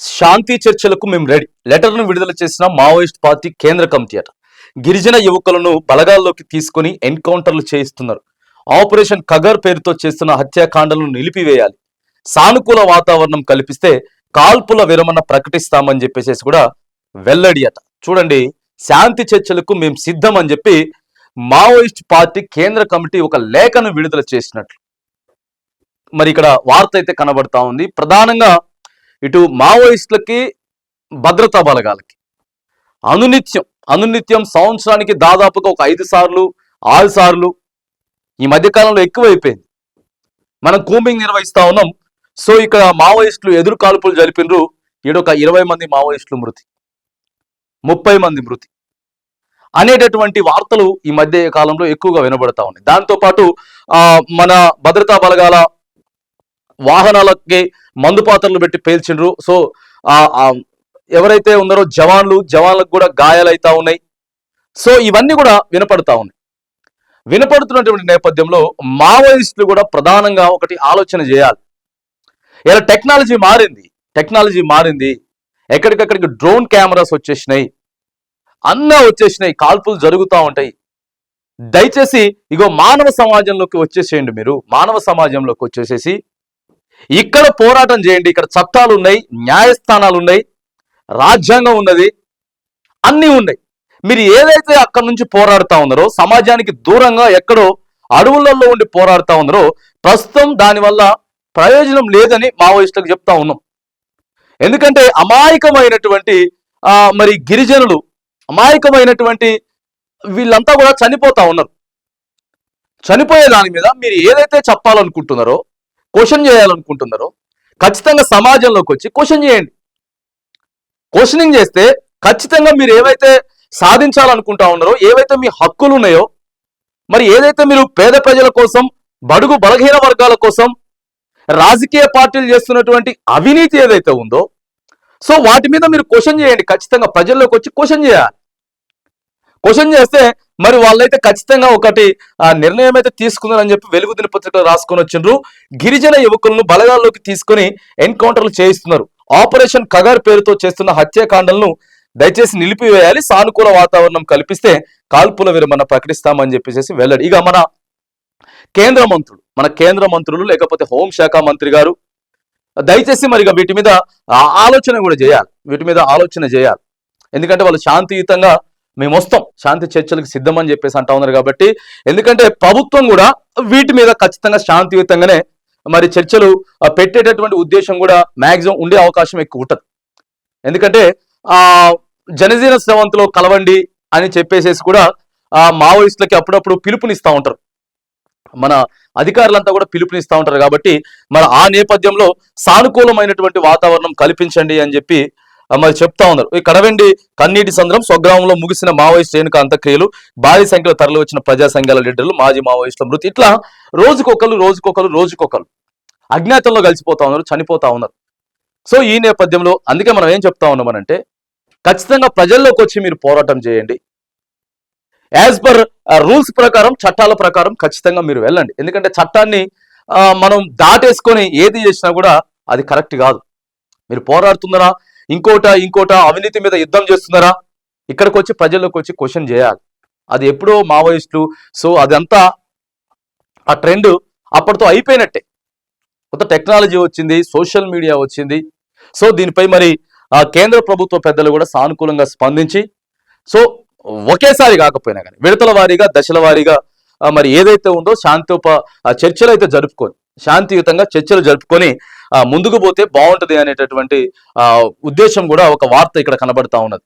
శాంతి చర్చలకు మేము రెడీ. లెటర్ను విడుదల చేసిన మావోయిస్ట్ పార్టీ కేంద్ర కమిటీ అట. గిరిజన యువకులను బలగాల్లోకి తీసుకొని ఎన్కౌంటర్లు చేయిస్తున్నారు. ఆపరేషన్ కగర్ పేరుతో చేస్తున్న హత్యాకాండలను నిలిపివేయాలి. సానుకూల వాతావరణం కల్పిస్తే కాల్పుల విరమణ ప్రకటిస్తామని చెప్పేసి కూడా వెల్లడి అట. చూడండి శాంతి చర్చలకు మేము సిద్ధం అని చెప్పి మావోయిస్ట్ పార్టీ కేంద్ర కమిటీ ఒక లేఖను విడుదల చేసినట్లు. మరి ఇక్కడ వార్త అయితే కనబడతా ఉంది. ప్రధానంగా ఇటు మావోయిస్టులకి భద్రతా బలగాలకి. అనునిత్యం అనునిత్యం సంవత్సరానికి దాదాపుగా ఒక ఐదు సార్లు ఆరు సార్లు ఈ మధ్యకాలంలో ఎక్కువైపోయింది. మనం కూంబింగ్ నిర్వహిస్తా ఉన్నాం. సో ఇక్కడ మావోయిస్టులు ఎదురు కాల్పులు జరిపినరు. ఈడొక ఇరవై మంది మావోయిస్టులు మృతి. ముప్పై మంది మృతి. అనేటటువంటి వార్తలు ఈ మధ్య కాలంలో ఎక్కువగా వినబడతా ఉన్నాయి. దాంతో పాటు మన భద్రతా బలగాల వాహనాలకి మందు పాత్రలు పెట్టి పేల్చిండ్రు. సో ఎవరైతే ఉన్నారో జవాన్లు జవాన్లకు కూడా గాయాలైతా ఉన్నాయి. సో ఇవన్నీ కూడా వినపడతా ఉన్నాయి. వినపడుతున్నటువంటి నేపథ్యంలో మావోయిస్టులు కూడా ప్రధానంగా ఒకటి ఆలోచన చేయాలి. ఇలా టెక్నాలజీ మారింది. టెక్నాలజీ మారింది. ఎక్కడికక్కడికి డ్రోన్ కెమెరాస్ వచ్చేసినాయి. అన్నా వచ్చేసినాయి. కాల్పులు జరుగుతూ ఉంటాయి. దయచేసి ఇగో మానవ సమాజంలోకి వచ్చేసేయండి మీరు. మానవ సమాజంలోకి వచ్చేసేసి ఇక్కడ పోరాటం చేయండి. ఇక్కడ చట్టాలు ఉన్నాయి న్యాయస్థానాలు ఉన్నాయి రాజ్యాంగం ఉన్నది అన్నీ ఉన్నాయి. మీరు ఏదైతే అక్కడి నుంచి పోరాడుతూ ఉన్నారో సమాజానికి దూరంగా ఎక్కడో అడవులలో ఉండి పోరాడుతూ ఉన్నారో ప్రస్తుతం దానివల్ల ప్రయోజనం లేదని మావోయిస్టులకు చెప్తా ఉన్నాం. ఎందుకంటే అమాయకమైనటువంటి మరి గిరిజనులు అమాయకమైనటువంటి వీళ్ళంతా కూడా చనిపోతా ఉన్నారు. చనిపోయే దాని మీద మీరు ఏదైతే చెప్పాలనుకుంటున్నారో క్వశ్చన్ చేయాలనుకుంటున్నారో ఖచ్చితంగా సమాజంలోకి వచ్చి క్వశ్చన్ చేయండి. క్వశ్చనింగ్ చేస్తే ఖచ్చితంగా మీరు ఏవైతే సాధించాలనుకుంటా ఉన్నారో ఏవైతే మీ హక్కులు ఉన్నాయో మరి ఏదైతే మీరు పేద ప్రజల కోసం బడుగు బలహీన వర్గాల కోసం రాజకీయ పార్టీలు చేస్తున్నటువంటి అవినీతి ఏదైతే ఉందో సో వాటి మీద మీరు క్వశ్చన్ చేయండి. ఖచ్చితంగా ప్రజల్లోకి వచ్చి క్వశ్చన్ చేయాలి. క్వశ్చన్ చేస్తే మరి వాళ్ళైతే ఖచ్చితంగా ఒకటి ఆ నిర్ణయం అయితే తీసుకున్నారని చెప్పి వెలుగు దినపత్రికలు రాసుకొని వచ్చిండ్రు. గిరిజన యువకులను బలగాల్లోకి తీసుకొని ఎన్కౌంటర్లు చేయిస్తున్నారు. ఆపరేషన్ కగార్ పేరుతో చేస్తున్న హత్యాకాండలను దయచేసి నిలిపివేయాలి. సానుకూల వాతావరణం కల్పిస్తే కాల్పుల విరమణ ప్రకటిస్తామని చెప్పేసి వెళ్ళాడు ఇక మన కేంద్ర మంత్రులు మన కేంద్ర మంత్రులు లేకపోతే హోంశాఖ మంత్రి గారు దయచేసి మరి ఇక వీటి మీద ఆలోచన కూడా చేయాలి. వీటి మీద ఆలోచన చేయాలి. ఎందుకంటే వాళ్ళు శాంతియుతంగా మేము వస్తాం శాంతి చర్చలకు సిద్ధం అని చెప్పేసి అంటా ఉన్నారు కాబట్టి ఎందుకంటే ప్రభుత్వం కూడా వీటి మీద ఖచ్చితంగా శాంతియుతంగానే మరి చర్చలు పెట్టేటటువంటి ఉద్దేశం కూడా మాక్సిమం ఉండే అవకాశం ఎక్కువ ఉంటుంది. ఎందుకంటే ఆ జనజీవన స్రవంతిలో కలవండి అని చెప్పేసేసి కూడా ఆ మావోయిస్టులకి అప్పుడప్పుడు పిలుపునిస్తూ ఉంటారు. మన అధికారులంతా కూడా పిలుపునిస్తూ ఉంటారు కాబట్టి మరి ఆ నేపథ్యంలో సానుకూలమైనటువంటి వాతావరణం కల్పించండి అని చెప్పి మరి చెప్తా ఉన్నారు. ఈ కడవెండి కన్నీటి సంద్రం స్వగ్రామంలో ముగిసిన మావోయిస్ట్ రేణుక అంత్యక్రియలు భారీ సంఖ్యలో తరలి వచ్చిన ప్రజా సంఘాల లీడర్లు మాజీ మావోయిస్టుల మృతి. ఇట్లా రోజుకొకరు రోజుకొకరు రోజుకొకరు అజ్ఞాతంలో కలిసిపోతా ఉన్నారు చనిపోతా ఉన్నారు. సో ఈ నేపథ్యంలో అందుకే మనం ఏం చెప్తా ఉన్నామనంటే ఖచ్చితంగా ప్రజల్లోకి వచ్చి మీరు పోరాటం చేయండి. యాజ్ పర్ రూల్స్ ప్రకారం చట్టాల ప్రకారం ఖచ్చితంగా మీరు వెళ్ళండి. ఎందుకంటే చట్టాన్ని మనం దాటేసుకొని ఏది చేసినా కూడా అది కరెక్ట్ కాదు. మీరు పోరాడుతున్నారా? ఇంకోట ఇంకోట అవినీతి మీద యుద్ధం చేస్తున్నారా? ఇక్కడికి వచ్చి ప్రజల్లోకి వచ్చి క్వశ్చన్ చేయాలి. అది ఎప్పుడో మావోయిస్టులు సో అదంతా ఆ ట్రెండ్ అప్పటితో అయిపోయినట్టే. కొత్త టెక్నాలజీ వచ్చింది సోషల్ మీడియా వచ్చింది. సో దీనిపై మరి ఆ కేంద్ర ప్రభుత్వ పెద్దలు కూడా సానుకూలంగా స్పందించి సో ఒకేసారి కాకపోయినా కానీ విడతల వారీగా దశల వారీగా మరి ఏదైతే ఉందో శాంతిప చర్చలు అయితే జరుపుకొని శాంతియుతంగా చర్చలు జరుపుకొని ఆ, ముందుకు పోతే బాగుంటది అనేటటువంటి ఆ ఉద్దేశం కూడా ఒక వార్త ఇక్కడ కనబడతా ఉన్నది.